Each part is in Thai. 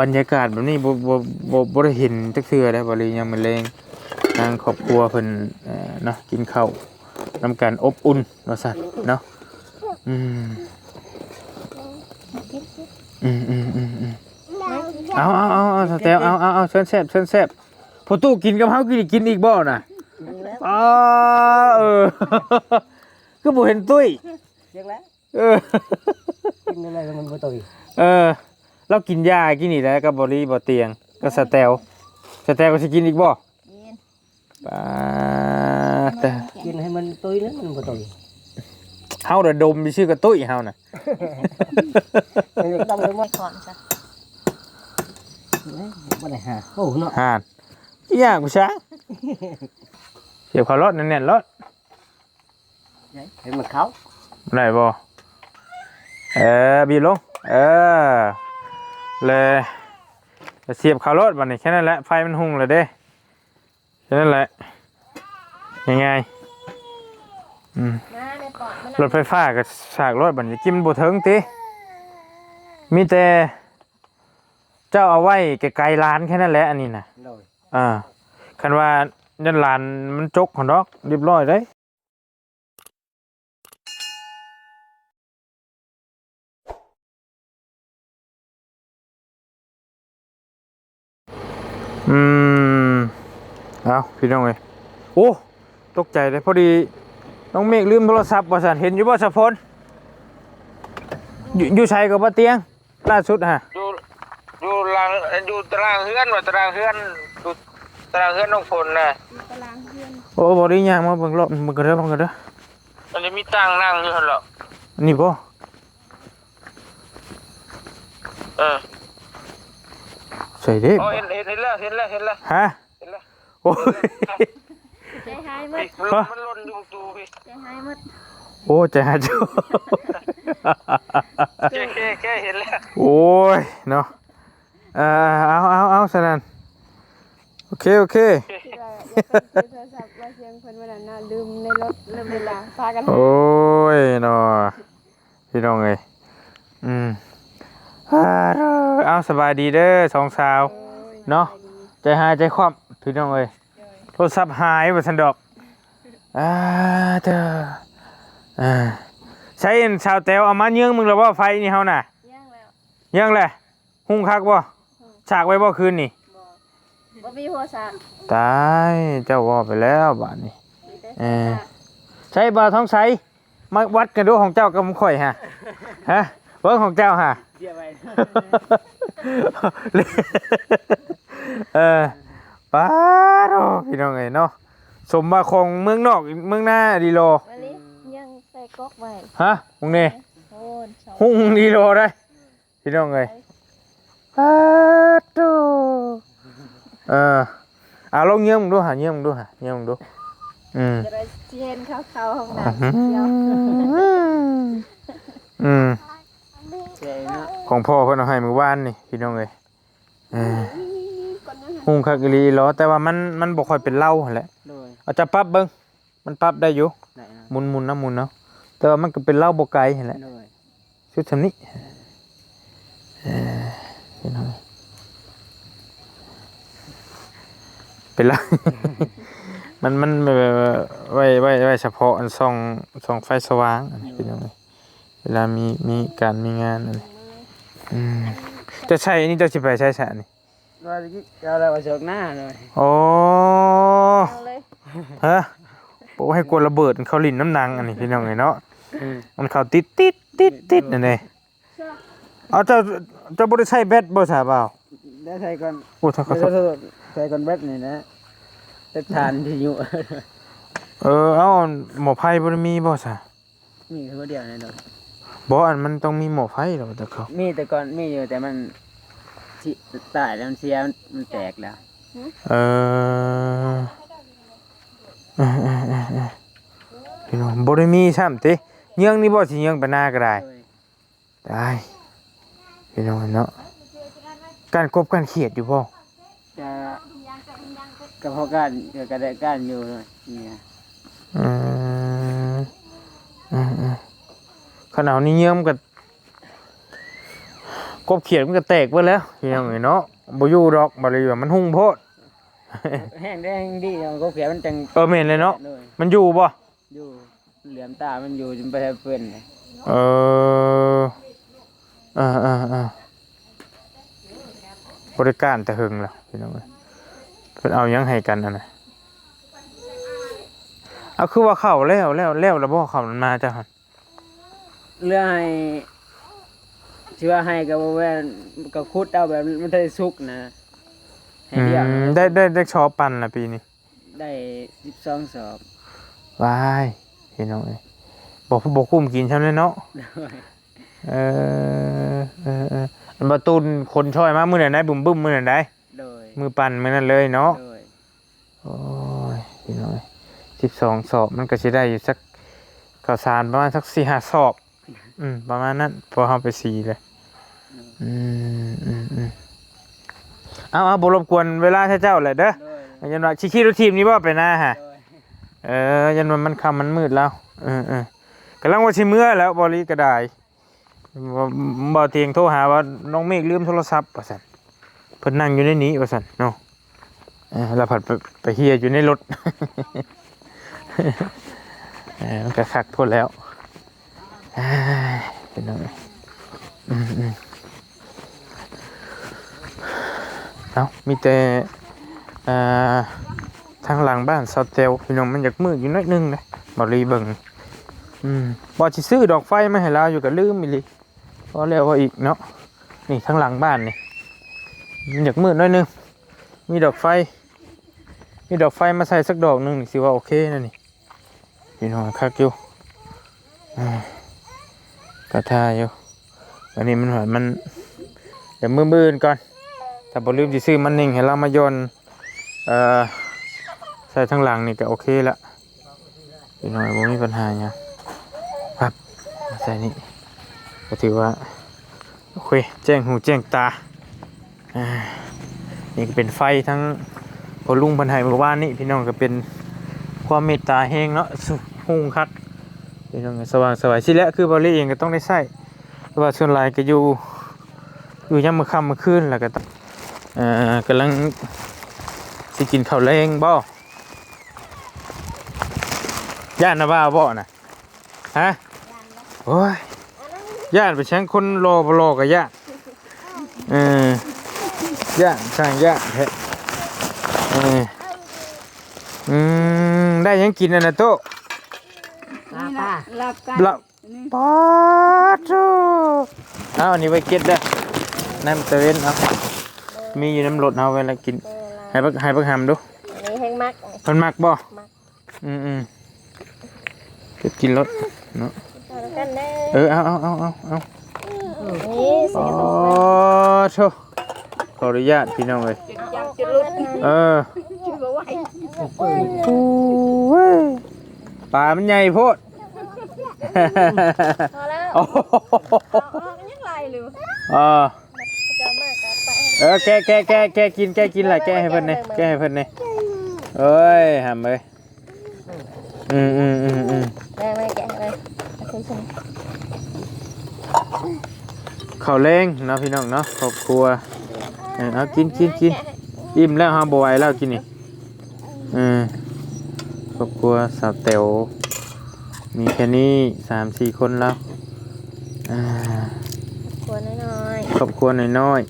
บรรยากาศแบบนี้บ่บ่บ่บ่ได้เห็นจักเทื่อได้บ่เลยยังมื้อแลงทางครอบครัวเพิ่นเอ่อเนาะกินข้าวนำกันอบอุ่นว่าซั่นเนาะอืมอืมอืมอืมอืมเอาเอาเอาเอาสแตลเอาเอาเอาเชิญแซ่บเชิญแซ่บพอตู้กินกับเฮากินกินอีกบ่น่ะอ๋อเออก็บ่เห็นตุ้ยเรียกแล้วเออกินอะไรมันบ่ตุยเออ เรากินยากินนี่แหล้วกับบริบเตียง ก็สแตลสแตลก็สิกินอีกบ่กินป้าแต่กินให้มันตุยนั้นมันบ่ตุยเฮาเดะดมมีชื่อกระตุ้ยเฮาน่ะมันจะต้องเลยไปว่าก่อนซะบ่ได้หาโอ้เนาะห่านอีหยังกูช้างเสียบเขารถแน่นๆรถเห็นมันเขาได้บ่เออบีบลงเออ เลยเสียบเขารถบัดนี้แค่นั้นแหละไฟมันหุ่งเลยเด้แค่นั้นแหละยังไงอืมมาในปอดมันรถไฟฟ้ากับฉากรถบัดนี้กินบ่ถึงติมีแต่เจ้าเอาไว้ไกลๆร้านแค่นั้นแหละอันนี้น่ะโดยอ่าคันว่ายันร้านมันจกของดอกเรียบร้อยได้ อืมเอาพี่น้องเอ้ยโอ้ตกใจเลยพอดีน้องเมฆลืมโทรศัพท์บ่สันเห็นอยู่บ่สะพลอยู่อยู่ชัยกับบ่เตียงล่าสุดฮะอยู่อยู่หลังอยู่ตารางเฮือนว่าตารางเฮือนอยู่ตารางเฮือนน้องฝนน่ะตารางเพื่อนโอ้บ่ได้ย่างมาเบิ่งรอบมึงก็เด้อมึงก็เด้อมันจะมีตังนั่งอยู่หั่นหรอกอันนี้บ่เออใส่เด้อ๋อเห็นเห็นเห็นแล้วเห็นแล้วเห็นแล้วฮะเห็นแล้วโอ้ยใจหายหมเฮ้ดยมันหล่นมันหล่นอยู่ตูพี่ใจหายหมดโอ้ใจหาจูแค่แค่แค่เห็นแล้วโอ้ยเนาะเอ่อเอาเอาเอาสนั่นโอเคโอเคคิดว่าอยากไปซื้อโทรศัพท์ว่าเสียงคนวันนั้นน่ะลืมในรถลืมเวลาพากันโอ้ยเนาะพี่น้องเอ้ยอืมอ่า เด้อเอาสบายดีเด้อสองสาว เนาะใจหายใจคว่ำพี่น้องเอ้ยโทรศัพท์หายบ่ทันดอกอ่าเด้ออ่าใช้อันชาวแตวเอามาเยื่องมึงแล้วว่าไฟนี่เฮาน่ะย่างแล้วเยื่องแหละหุ้งคักบ่ฉากไว้บ่คืนนี่บ่มีหัวสากตายเจ้าว่าไปแล้วบาดนี้มีแต่เออใช้บ่าวท้องใสมาวัดกันดูของเจ้ากับของข่อยฮะฮะ เบิ่งของเจ้าฮะเดี๋ยวไว้เออป้าโรพี่น้องเอ้ยเนาะสมบัติของเมืองนอกเมืองหน้าดีโลมาลิยังใส่ก๊อกไว้ฮะมึงนี่โอ้นสองหุ่งดีโลได้พี่น้องเอ้ยป้าโตเออเอาลองเยี่ยมงดูหาเยี่ยมงดูหาเยี่ยมงดูอืมจะได้เชียนเข้าเข้าห้องน้อืำเดี๋ยวมอืมเจ๋เนาะ ของพ่อเพิ่นเอาให้มื้อวานนี่พี่น้องเอ้ยเออหุงคักอีหลีล้อแต่ว่ามันมันบ่ค่อยเป็นเหล้าหั่นแหละโดยเอาจะปรับเบิ่งมันปรับได้อยู่ไหนนะหมุนๆนะหมุนเนาะแต่ว่ามันก็เป็นเหล้าบ่ไกลหั่นแหละโดยชุดซำนี้เออพี่น้องเป็นเหล้ามันมันเอ่อไว้ไว้ไว้เฉพาะอันส่องส่องไฟสว่างอันนี้พี่น้องเอ้ยเว ลามีมีการมีงานอันนี้อืมจะใช้อันนี้จะสิไปใช้สะนี่ว่าสิเอาแล้วมาเสิร์ฟหน้าเลยโอ้เอาเลยฮะบอกให้กลัวระเบิดมันเข้าลิ้นน้ำหนังอันนี้พี่น้องเอ้ยเนาะมันเข้าติดติดติดติดนั่นเองเอาเจ้าเจ้าบ่ได้ใช้แบตบ่ใช่เปล่าได้ใส่ก่อนโอ้ถ้าเขาเดี๋ยวใส่ก่อนแบตนี่นะจะทานที่อยู่เออเอาหมอไฟบ่ได้มีบ่ซะมีแค่เดียวนี่เนาะ บ่อันมันต้องมีหมอไฟแล้วแต่เขามีแต่ก่อนมีอยู่แต่มันสิตายแล้วมันเสียมันแตกแล้วเออเออเออเออเออพี่น้องบ่ได้มีซ้ำติเยื่องนี่บ่สิเยื่องไปหน้าก็ได้โดยได้พี่น้องเนาะการกบการเขียดอยู่บ่จะกับพ่อการเกิดกระเดะการอยู่เลยเนี่ยอืมอืมอืม ขนาดนี้เยี่ยมกับกบเขียดมันก็แตกไปแล้วพี่น้องเอ้ยเนาะบ่อยู่ดอกบ่เลยว่ามันหุ่งโพดแห้งได้แห้งดีเอาก็เขียนมันจังเออแม่นเลยเนาะเลยมันอยู่บ่อยู่เหลือมตามันอยู่จนไปแทบเพื่อนเลยเอออ่าอ่าอ่าบริการแต่หึงแล้วพี่น้องเอ้ยเพิ่นเอาหยังให้กันอันน่ะเอาคือว่าเข้าแล้วแล้วแล้วแล้วบ่เข้ามันมาจ้ะหั่น เรื่องให้ที่ว่าให้กับว่าแว่นก็คุดเอาแบบมันได้สุกนะให้อืเดียวมได้ได้ได้ชอปันน่ะปีนี้ได้สิบสองสอบวายพี่น้องเอ้ยบ่บ่คุ้มกินใช่ไหมเนาะเออเออเอออันประตูนคนช่อยมามื้อนั้นได้บึ้มบึ้มมื้อนั้นได้โดยมือปั่นมื้อนั้นเลยเนาะโดยโอ้ยพี่น้อยสิบสองสอบมันก็จะได้อยู่สักข้าวสารประมาณสักสี่ห้าสอบ อืมประมาณนั้น พอเข้าไปสี่เลย อืมอืมอืมเอาเอาบรบกวนเวลาให้เจ้าเลยเด้อยยันว่าชิคิรุทีมนี้ว่าไปหน้าฮะโดยเออ ยันว่ามันคำมันมืดแล้วเออเออกำลังว่าชิเมื่อแล้วบริก็ได้บ่บ่เตียงโทรหาว่าน้องเมฆลืมโทรศัพท์ว่าซั่นเพิ่นนั่งอยู่ในนี้ว่าซั่นเนาะเออแล้วผัดไปไปเฮียอยู่ในรถ เออมันก็คักโทษแล้ว เอ้ยเป็นยังไงอืมอืมเอามีแต่อ่าทางหลังบ้านซาเตลพี่น้องมันอยากมืดอยู่น้อยนึงนะบอรีเบิงอืมบอสิซื้อดอกไฟมาให้เราอยู่กับลืมอีหลิพอแล้วว่าอีกเนาะนี่ทางหลังบ้านนี่มันอยากมืดน้อยนึงมีดอกไฟ มีดอกไฟมาใส่สักดอกหนึงนี่สิว่าโอเคนะนี่พี่น้องคักอยู่อ่า กระทาอยู่อันนี้มันหอยมันเดี๋ยวมือมืนก่อนถ้าบ่ลืมสิซื้อมันนิ่งให้เรามาโยนเอ่อใส่ทางหลังนี่ก็โอเคละพี่น้องบ่มีปัญหาหยังครับใส่นี่ก็ถือว่าโอเคแจ้งหูแจ้งตาอ่านี่ก็เป็นไฟทั้งพอลุงพันไห้เมื่อวานนี้พี่น้องก็เป็นความเมตตาแห้งเนาะสุหุ่งคัก พี่น้องสว่างสวายสิแล้วคือบริเองก็ต้องได้ใส่เพราะว่าส่วนลายก็อยู่อยู่ย่ำมือค่ำมือคืนแล้วก็ต้องเอ่อกำลังสิกินข้าวแรงบ่ย่านนะว่าบ่น่ะฮะโอ้ยย่านไปแช่งคนรอบ่รอกับย่านเออย่านช่างย่านแท้เอออืมได้ยังกินอันนะโตะนี่ละ หลับกันละปาโตเอาอันนี้ไว้เก็บเด้อน้ำตะเวนเอามีอยู่น้ำรถเอาเวลากินให้ปักให้ปักหำดูอันนี้แห้งมักมันมักบ่มักอืมอืมเก็บกินรถเนาะเอาแล้วกันเด้เออเอาเอาเอาเอาเอานี่เสีปายงโตขออนุญาตพี่น้องเลยจับจุดลุดเออจุดบ่ไหวโอ้ยปลามันใหญ่โพด พอแล้วโอ้โหเอาออกยังไรหรือเออจะมากกับไปเออแกแกแกแกกินแกกินแหละแกให้เพิ่นเนี่ยแกให้เพิ่นเนี่ยเอ้ยหำเลยอืมอืมอืมอืมแม่ไม่แกะเลยเอาใส่ฉันข้าวแรงเนาะพี่น้องเนาะครอบครัวเออเอากินกินกินอิ่มแล้วฮะบไหวแล้วกินนี่อืมครอบครัวสาวเต๋ว มีแค่นี้สามสี่คนแล้วอ่าควรน้อยครอบครัวน้อย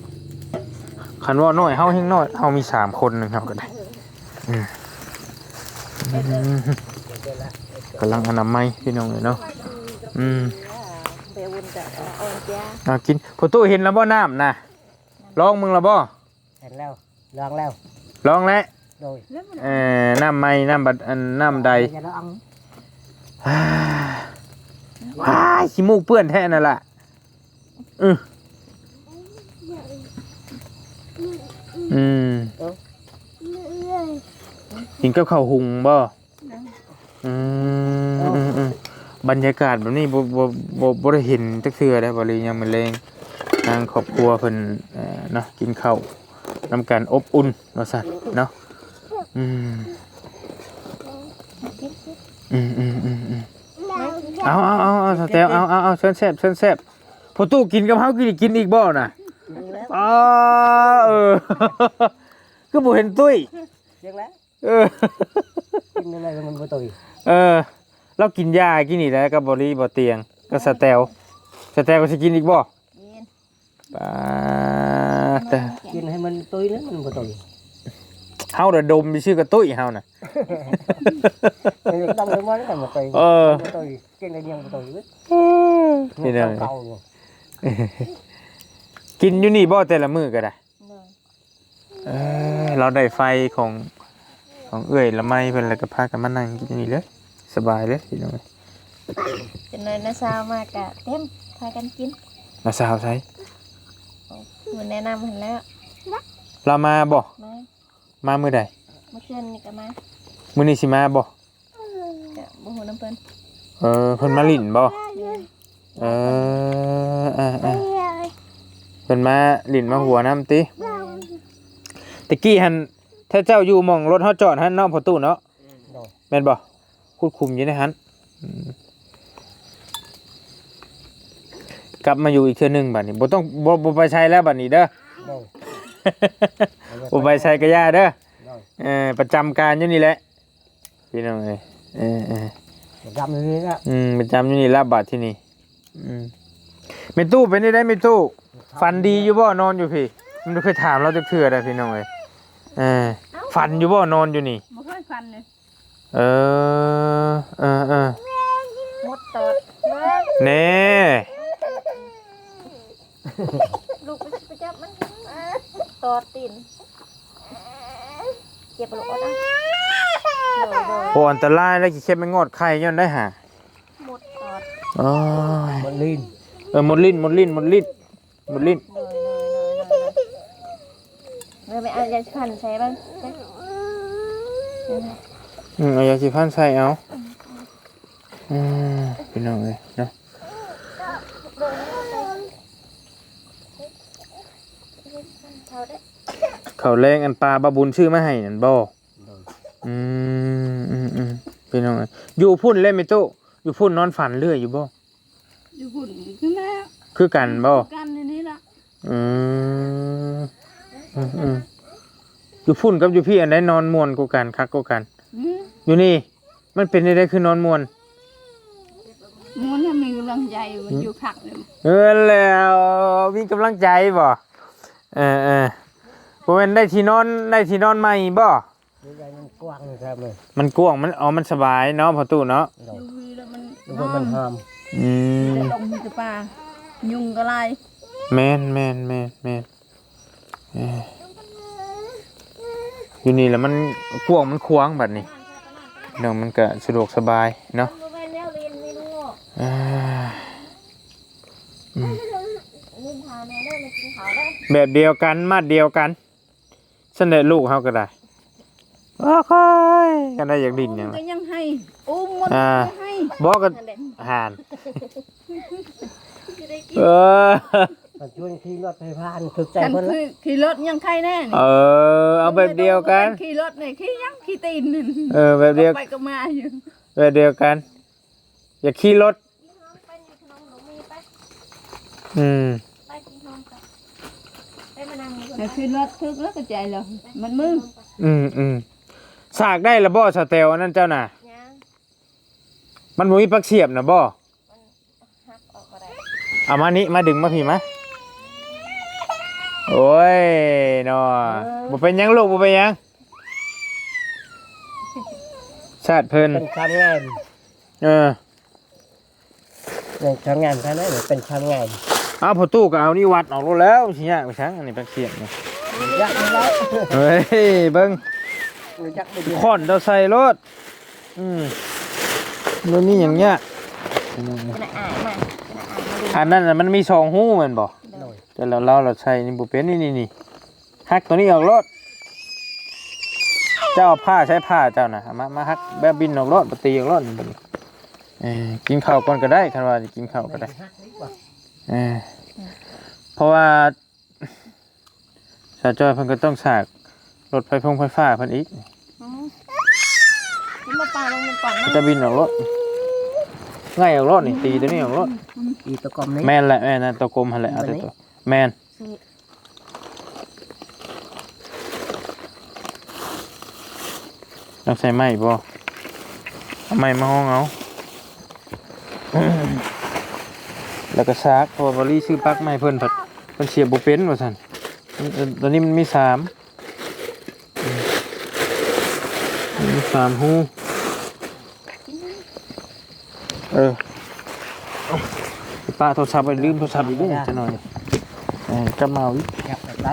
ๆคันว่าน้อยเฮาเฮงน้อยเฮามีสามคนหนึงครับก็ได้อืมอืมกำลังอนามัยพี่น้องเลยเนาะอืมๆเบวุนจะอ่อนจ้าเอากินพอตู้เห็นแล้วบ่น้ำนะลองมึงแล้วบ่เห็นแล้วลองแล้วลองแล้วโดยเอ่อน้ำไม่น้ำบัดอันน้ำใดจะลอง ว้ายขี้มูกเปื้อนแท้นั่นแหละอืออืมกินกับข้าวหุงบ่อืมอืมอืมบรรยากาศแบบนี้บ่บ่บ่บ่ได้เห็นจักเทื่อได้บ่เลยยังมันแรงทางครอบครัวเพิ่นเอ่อเนาะกินข้าวนำกันอบอุ่นว่าซั่นเนาะอืมอืมอืมอืมอืม เอาเอาเอาเอาสเตลเอาเอาเอาเชิญแซ่บเชิญแซ่บพอตู้กินกับเฮากินกินอีกบ่น่ะอ๋อเออคือบ่เห็นตุ้ยเรียกแล้วเออกินอะไรมันบ่ตุยเออเรากินยากินนี่แหล้วกับบริบ่เตียงก็สแตลสแตลก็สิกินอีกบ่กินปาแต่กินให้มันตุยนะมันบ่ตุย เฮาเด้อดมมีชื่อกระตุ้ยเฮาน่ะมันต้องเลยมันแต่บ่ตุยเออบ่ตุยกินอะไรยังบ่ตุยนี่เด้อเก่าอยู่กินอยู่นี่บ่แต่ละมื้อก็ได้เลยเออเราได้ไฟของของเอื้อยละไมเพิ่นแล้วก็พากันมานั่งกินอยู่นี่เลยสบายเลยพี่น้องจนเลยนะสาวมากะเต็มพากันกินมาสาวใช้คุณแนะนำเห็นแล้วเรามาบ่มา มามื้อใดเมื่อคืนนี่ก็มามื้อนี้สิมาบ่กะบ่ฮู้น้ำเพิ่นเออเพิ่นมาลิ้นบ่เลยเอออ่าอ่าเพิ่นมาลิ้นมาหัวน้ำติตะกี้หันถ้าเจ้าอยู่หม่องรถเฮาจอดหันเนาะพอตู้เนาะโดยแม่นบ่คุดคุมอยู่ในหันอืมกลับมาอยู่อีกเทื่อหนึงบัดนี้บ่ต้องบ่บ่ไปใช้แล้วบัดนี้เด้อ โดยบ่ไปใช้กระยาเด้อโดยเออประจำการอยู่นี่แหละพี่น้องเอ้ยเออเออจำเลยนะอืมประจำอยู่นี่ลาบบาดที่นี่อืมแม่ตู้เป็นได้ได้แม่ตู้ฝันดีอยู่บ่นอนอยู่พี่มันเคยถามเราจะเถื่อได้พี่น้องเอ้ยเออฝันอยู่บ่นอนอยู่นี่บ่เคยฟันเลยเออเออเออมดตอดมาเน่ลูกไปไปจับมัน ตอดตีนเจ็บลูกเอานะโดยโดยโหอันตรายแล้วกี่เข้มไม่งอดไข่ย้อนได้หามดตอดโอ้ยมันลีนเออหมดลิ้นหมดลิ้นหมดลิ้นหมดลิ้นโดยโดยโดยโดยเลยไม่เอายาขันใช้บ้างใช้อืมเอายาสีฟันใส่เอาอืมพี่น้องเอ้ยเนาะ เขาได้ เขาแรงอันปลาบาบุญชื่อมาให้นั่นบ่อืมอืมอืมพี่น้องเอ้ยอยู่พุ่นเล่นไหม่ตู้อยู่พุ่นนอนฝันเรื่อยอยู่บ่อยู่หุ่นขึ้นแล้วคือกันบ่กันในนี้ละอืมอืมอืมอยู่พุ่นกับอยู่พี่อันใดนอนม่วนกูกันคักกูกันอืมอยู่นี่ มันเป็นได้คือนอนม่วนมันให้มีกำลังใจมันอยู่ผักเลยเออแล้วมีกำลังใจบ่เออเออ บ่แม่นได้ที่นอนได้ที่นอนใหม่บ่นี่ใหญ่มันกว้างครับเลยมันกว้างมันอ๋อมันสบายเนาะพอตู้เนาะโดอยยู่วีแล้วมันดูว่ามันหามอืมลงมีกระปลายุงก็ไล่แม่นแม่นแม่นแม่นเอ้ยอยู่นี่แล้วมันกว้างมันควางบัดนี้เนาะมันก็สะดวกสบายเนาะไม่แนวเรียนไม่รู้อ่านินทาแม่ได้มากินเขาได้แบบเดียวกันมาดเดียวกัน สนเด็จลูกเฮาก็ได้ว้าค่อยกันได้อยากดินหยังก็ล่ะ ยังให้อุ้มมันอ่า ก็ให้บอกกันนั่นแหละห่านจะได้กินเออ มันชวนขี่รถไฟฟ้าถึกใจฉันเพิ่นละคือขี่รถยังใครแน่นี่เออ เอาแบบเดียวกัน ขี่รถเนี่ยขี่ยังขี่ตีนนี่เออ แบบเดียว ไปก็มาอยู่แบบเดียวกัน อย่าขี่รถไปในขนมหนูมีไปอืมไปกินขนมกันไปมานั่ง แต่ขี่รถทึกแล้วก็ใจแล้วมันมึงอืมอืมสากได้ละบ่สเตลอันนั้นเจ้าน่ะย่างมันบ่มีปักเสียบนะบ่หักออกก็ได้เอามานี่มาดึงมาพี่มาโอ้ยเนาะบ่เป็นหยังลูกบ่เป็นหยังชาติเพิ่นเป็นชามงานเออเนี่ยชามงานท่านนั้นเป็นชามงาน เอาพอตู้ก็เอานี่วัดออกแล้วสิยากไปชังอันนี้ปักเสียบเนี่ยักษ์ไม่ได้เฮ้ยเบิ่งยักษ์ไม่ได้ค้อนเราใส่รถอืมมันมีหยังเงี้ยมันอ่านมามันอ่านมาดูอันนั้นน่ะมันมีสองหูแม่นบ่โดยแต่เราเราเราใช้นี่บุเป็นนี่นี่นี่ฮักตัวนี้ออกรถเจ้าผ้าใช้ผ้าเจ้านะมามาฮักแบบบินออกรถปตีออกรถนี่บัดนี้เออกินข้าวก่อนก็ได้คันว่ากินข้าวก็ได้ เพราะว่าสาวจอยเพิ่นก็ต้องสากรถไฟพงไฟฟ้าเพิ่นอีกมาปาลงในกล่นจะบินออกรถง่ายออกรถนี่ตีตัวนี้ออกรถอีตะกมแม่นแหละแม่นตะกลมหันแหละอาแต่ตัวแม่นต้องใส่ไม้บ่ไม้มาห้องเอา แล้วก็ซากเพอบริซื้อปลั๊กไม้เพิ่นผัดเพิ่นเสียบบ่เป็นว่าซั่นมันเอ่อตอนนี้มันมีสามอืมมันมีสามหูเออเอาป้าโทรศัพท์ไปลืมโทรศัพท์อีกเด้อจะหน่อยเออกลับมาเอาอีกอยากไปไล่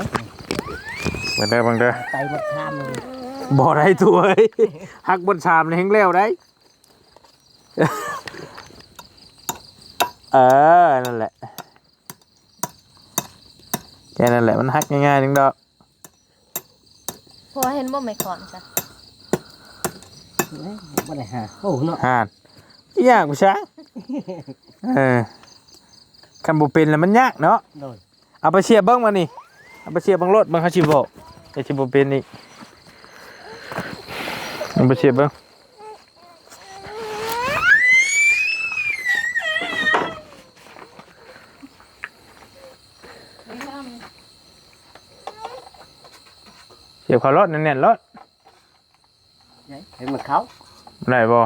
เบิ่งเด้อเบิ่งเด้อไปหมดชามเลยบ่ได้ตัวเอ้ยหักบนชามนี่แฮงแล้วได้ เออ นั่นแหละ แค่นั้นแหละมันหักง่ายๆนึงดอกพอเห็นบ่ไม่ขอนจ้ะบ่ได้หาโอ้เนาะห่านอีหยากกูช้างเออคันบ่เป็นแล้วมันยากเนาะโดยเอาไปเชียบเบิ่งมานี่เอาไปเชียบเบิ่งรถเบิ่งเขาสิบอกแต่สิบ่เป็นอีกเอาไปเชียบเบิ่ง เสียบเขารถแน่นๆรถเห็นมันเขาได้บ่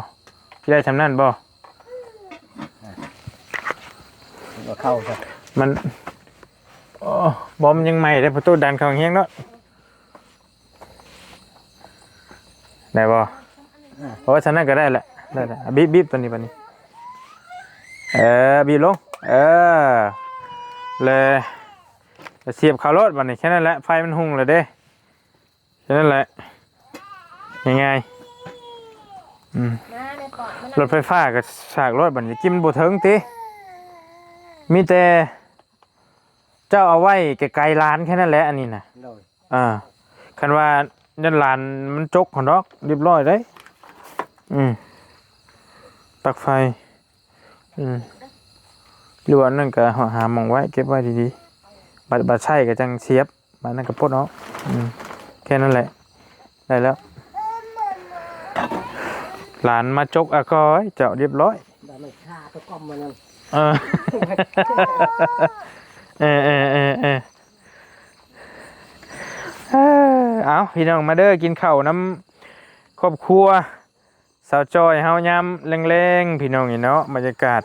สิได้ทำนั่นบ่เห็นมันเข้าจ้ะมันโอ้บอมนยังใหม่ได้ประตูดันเข้าเฮียงเนาะได้บ่เพราะว่าฉันนั่นก็ได้แหละได้แหละบีบบีบตัวนี้ปะนี้เออบีบลงเออเลยเสียบเข้ารถบัดนี้แค่นั้นแหละไฟมันหุ่งเลยเด้แค่ นั้นแหละง่ายๆอืมมาในปอดมันรถไฟฟ้ากับฉากรถบัดนี้กินบ่ถึงติมีแต่เจ้าเอาไว้ไกลๆร้านแค่นั้นแหละอันนี้นะโดยอ่าคันว่ายันร้านมันจกของดอกเรียบร้อยได้ยอืมปลักไฟอืมหรือว่าอันนั่นก็หาหมองไว้เก็บไว้ดีๆบัดบัดใช่ก็จังเสียบบัดนั้นก็พดเนาะอืมแค่นั้นแหละ ได้แล้ว หลานมาจกอะกอยเจ้าเรียบร้อยได้มันฆ่าตัวก้อมมันนั่นเออเออเออเออเออเอ้อเอาพี่น้องมาเด้อกินข้าวน้ำครอบครัวสาวจอยเฮายำแรงๆพี่น้องนี่เนาะบรรยากาศ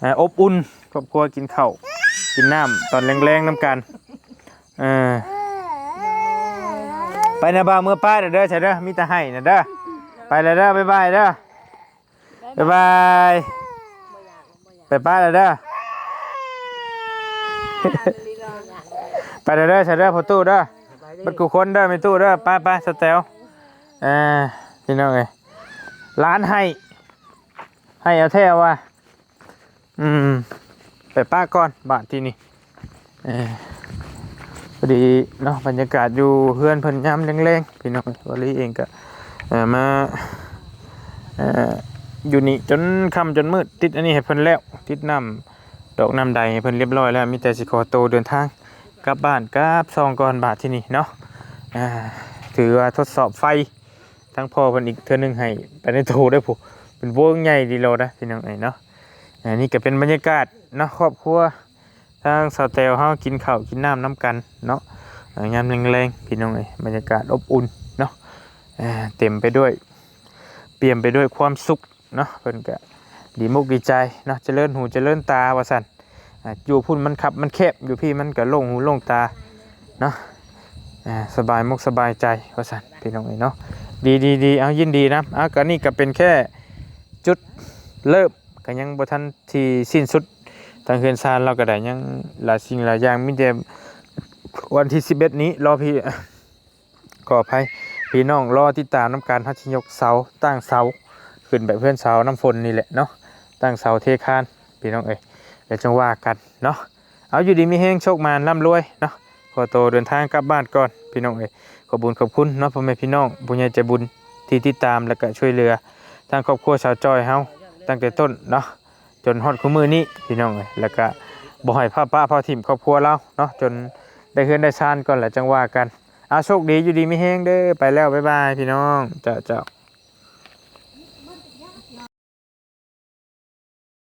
เอ่ออบอุ่นครอบครัวกินข้าวกินน้ำตอนแรงๆน้ำกันเออ ไปนะบ่าวเมื่อป้าเด้อเด้อใช่เด้อมีแต่ให้นะเด้อไปเลยเด้อบ๊ายบายเด้อบ๊ายบายไปป้าเลยเด้อไปเด้อเด้อใส่เด้อพอตู้เด้อบัดกูคนเด้อไม่ตู้เด้อป้าป้าสเตลอ่าพี่น้องเอ้ยร้านให้ ให้เอาแท้ว่ะอืมไปป้าก่อนบาทที่นี่เออ พอดีเนาะบรรยากาศอยู่เฮือนเพิ่นยามแรงๆพี่น้องวอลี่เองก็มาอยู่นี่จนค่ำจนมืดติดอันนี้ให้เพิ่นแล้ว ติดน้ำดอกน้ำใดให้เพิ่นเรียบร้อยแล้วมีแต่สิขอโตเดินทางกลับบ้านกลับซองก่อนบาทที่นี่เนาะถือว่าทดสอบไฟทั้งพ่อเพิ่นอีกเทื่อหนึงให้ไปในโตได้ผู้เป็นวงใหญ่ดีโลนะพี่น้องเอ้เนาะอันนี้ก็เป็นบรรยากาศเนาะครอบครัว ทางสาวแตวเฮากินข้าวกินน้ำน้ำกันเนาะอ่ายามแรงๆพี่น้องเอ้ยบรรยากาศอบอุ่นเนาะเต็มไปด้วย เปี่ยมไปด้วยความสุขเนาะเพิ่นก็ดีมุกดีใจเนาะเจริญหูเจริญตาว่าซั่นอยู่พุ่นมันขับมันแคบอยู่พี่มันก็โล่งหูโล่งตาเนาะอ่าสบายมุกสบายใจว่าซั่นพี่น้องเอ้ยเนาะดีดีดีเอายินดีนะอะก็นี่ก็เป็นแค่จุดเริ่มก็ยังบ่ทันที่สิ้นสุด ทางเฮือนซานเราก็ได้ยังหลายสิ่งหลายอย่างมีแต่วันที่11นี้รอพี่ขออภัยพี่น้องรอติดตามน้ำการทัชยกเสาตั้งเสาขึ้นแบบเพื่อนเสาน้ำฝนนี่แหละเนาะตั้งเสาเทคานพี่น้องเอ้ยเดี๋ยวจังว่ากันเนาะเอาอยู่ดีมีเฮงโชคมาร่ำรวยเนาะขอโตเดินทางกลับบ้านก่อนพี่น้องเอ้ยขอบุญขอบคุณเนาะพ่อแม่พี่น้องบุญใหญ่ใจบุญที่ติดตามแล้วก็ช่วยเหลือทางครอบครัวชาวจอยเฮาตั้งแต่ต้นเนาะ จนฮอดคู่มือนี้พี่น้องเลยแล้วก็บ่ให้พ่อป้าพ่อถิ่มครอบครัวเราเนาะจนได้เฮือนได้ชานก่อนแหละจังว่ากันอาโชคดีอยู่ดีไม่แห้งเด้อไปแล้วบ๊ายบายพี่น้องเจ้าเจ้า